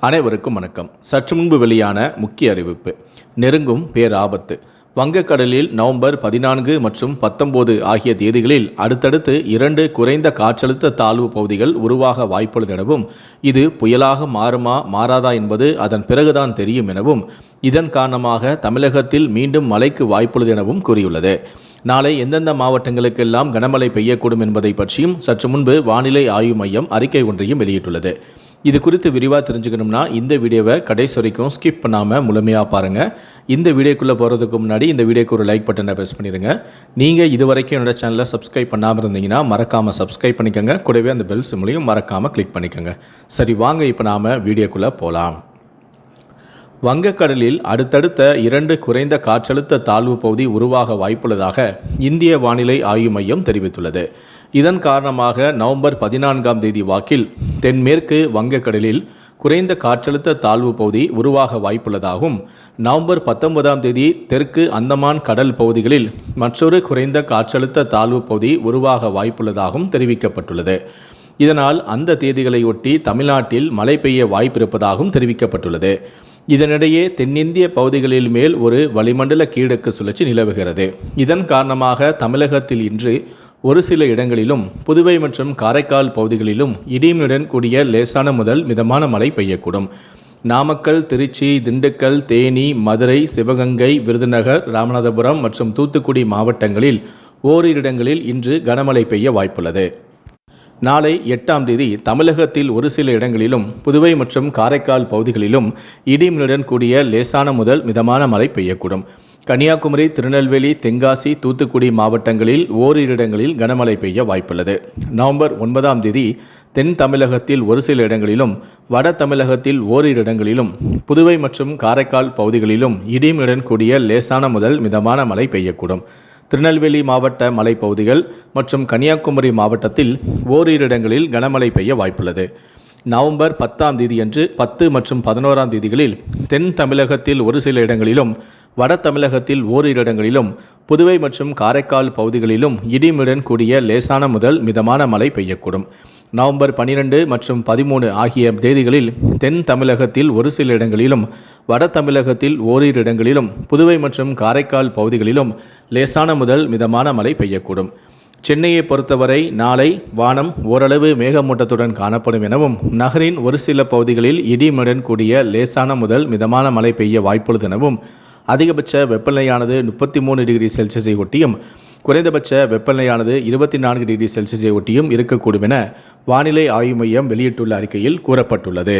அனைவருக்கும் வணக்கம். சற்று முன்பு வெளியான முக்கிய அறிவிப்பு. நெருங்கும் பேராபத்து. வங்கக்கடலில் நவம்பர் பதினான்கு மற்றும் பத்தொன்பது ஆகிய தேதிகளில் அடுத்தடுத்து இரண்டு குறைந்த காற்றழுத்த தாழ்வு பகுதிகள் உருவாக வாய்ப்புள்ளது எனவும் இது புயலாக மாறுமா மாறாதா என்பது அதன் பிறகுதான் தெரியும் எனவும் இதன் காரணமாக தமிழகத்தில் மீண்டும் மழைக்கு வாய்ப்புள்ளது எனவும் கூறியுள்ளது. நாளை எந்தெந்த மாவட்டங்களுக்கெல்லாம் கனமழை பெய்யக்கூடும் என்பதை பற்றியும் சற்று முன்பு வானிலை ஆய்வு மையம் அறிக்கை ஒன்றையும் வெளியிட்டுள்ளது. இது குறித்து விரிவாக தெரிஞ்சுக்கணும்னா இந்த வீடியோவை கடைசி வரைக்கும் ஸ்கிப் பண்ணாமல் முழுமையாக பாருங்கள் இந்த வீடியோக்குள்ளே போகிறதுக்கு முன்னாடி இந்த வீடியோக்கு ஒரு லைக் பட்டனை ப்ரெஸ் பண்ணிடுங்க. நீங்கள் இது வரைக்கும் என்னோடய சேனலை சப்ஸ்கிரைப் பண்ணாமல் இருந்தீங்கன்னா மறக்காமல் சப்ஸ்கிரைப் பண்ணிக்கோங்க. கூடவே அந்த பெல் சிம்லையும் மறக்காமல் கிளிக் பண்ணிக்கோங்க. சரி வாங்க இப்போ நாம் வீடியோக்குள்ளே போகலாம் வங்கக்கடலில் அடுத்தடுத்த இரண்டு குறைந்த காற்றழுத்த தாழ்வு பகுதி உருவாக வாய்ப்புள்ளதாக இந்திய வானிலை ஆய்வு மையம் தெரிவித்துள்ளது. இதன் காரணமாக நவம்பர் பதினான்காம் தேதி வாக்கில் தென்மேற்கு வங்கக்கடலில் குறைந்த காற்றழுத்த தாழ்வு பகுதி உருவாக வாய்ப்புள்ளதாகவும் நவம்பர் பத்தொன்பதாம் தேதி தெற்கு அந்தமான் கடல் பகுதிகளில் மற்றொரு குறைந்த காற்றழுத்த தாழ்வு பகுதி உருவாக வாய்ப்புள்ளதாகவும் தெரிவிக்கப்பட்டுள்ளது. இதனால் அந்த தேதிகளையொட்டி தமிழ்நாட்டில் மழை பெய்ய வாய்ப்பிருப்பதாகவும் தெரிவிக்கப்பட்டுள்ளது. இதனிடையே தென்னிந்திய பகுதிகளில் மேல் ஒரு வளிமண்டல கீழக்கு சுழற்சி நிலவுகிறது. இதன் காரணமாக தமிழகத்தில் இன்று ஒரு சில இடங்களிலும் புதுவை மற்றும் காரைக்கால் பகுதிகளிலும் இடியுடன் கூடிய லேசான முதல் மிதமான மழை பெய்யக்கூடும். நாமக்கல் திருச்சி திண்டுக்கல் தேனி மதுரை சிவகங்கை விருதுநகர் ராமநாதபுரம் மற்றும் தூத்துக்குடி மாவட்டங்களில் ஓரிரு இடங்களில் இன்று கனமழை பெய்ய வாய்ப்புள்ளது. நாளை எட்டாம் தேதி தமிழகத்தில் ஒரு சில இடங்களிலும் புதுவை மற்றும் காரைக்கால் பகுதிகளிலும் இடிமின்னுடன் கூடிய லேசான முதல் மிதமான மழை பெய்யக்கூடும். கன்னியாகுமரி திருநெல்வேலி தென்காசி தூத்துக்குடி மாவட்டங்களில் ஓரிரு இடங்களில் கனமழை பெய்ய வாய்ப்புள்ளது. நவம்பர் ஒன்பதாம் தேதி தென் தமிழகத்தில் ஒரு சில இடங்களிலும் வட தமிழகத்தில் ஓரிரு இடங்களிலும் புதுவை மற்றும் காரைக்கால் பகுதிகளிலும் இடியுடன் கூடிய லேசான முதல் மிதமான மழை பெய்யக்கூடும். திருநெல்வேலி மாவட்ட மலைப்பகுதிகள் மற்றும் கன்னியாகுமரி மாவட்டத்தில் ஓரிரு இடங்களில் கனமழை பெய்ய வாய்ப்புள்ளது. நவம்பர் பத்தாம் தேதியன்று பத்து மற்றும் பதினோராம் தேதிகளில் தென் தமிழகத்தில் ஒரு சில இடங்களிலும் வட தமிழகத்தில் ஓரிரு இடங்களிலும் புதுவை மற்றும் காரைக்கால் பகுதிகளிலும் இடிமுடன் கூடிய லேசான முதல் மிதமான மழை பெய்யக்கூடும். நவம்பர் பனிரெண்டு மற்றும் பதிமூணு ஆகிய தேதிகளில் தென் தமிழகத்தில் ஒரு சில இடங்களிலும் வட தமிழகத்தில் ஓரிரு இடங்களிலும் புதுவை மற்றும் காரைக்கால் பகுதிகளிலும் லேசான முதல் மிதமான மழை பெய்யக்கூடும். சென்னையை பொறுத்தவரை நாளை வானம் ஓரளவு மேகமூட்டத்துடன் காணப்படும் எனவும் நகரின் ஒரு சில பகுதிகளில் இடிமுடன் கூடிய லேசான முதல் மிதமான மழை பெய்ய வாய்ப்புள்ளது எனவும் அதிகபட்ச வெப்பநிலையானது முப்பத்தி மூணு டிகிரி செல்சியஸை ஒட்டியும் குறைந்தபட்ச வெப்பநிலையானது இருபத்தி நான்கு டிகிரி செல்சியஸை ஒட்டியும் இருக்கக்கூடும் என வானிலை ஆய்வு மையம் வெளியிட்டுள்ள அறிக்கையில் கூறப்பட்டுள்ளது.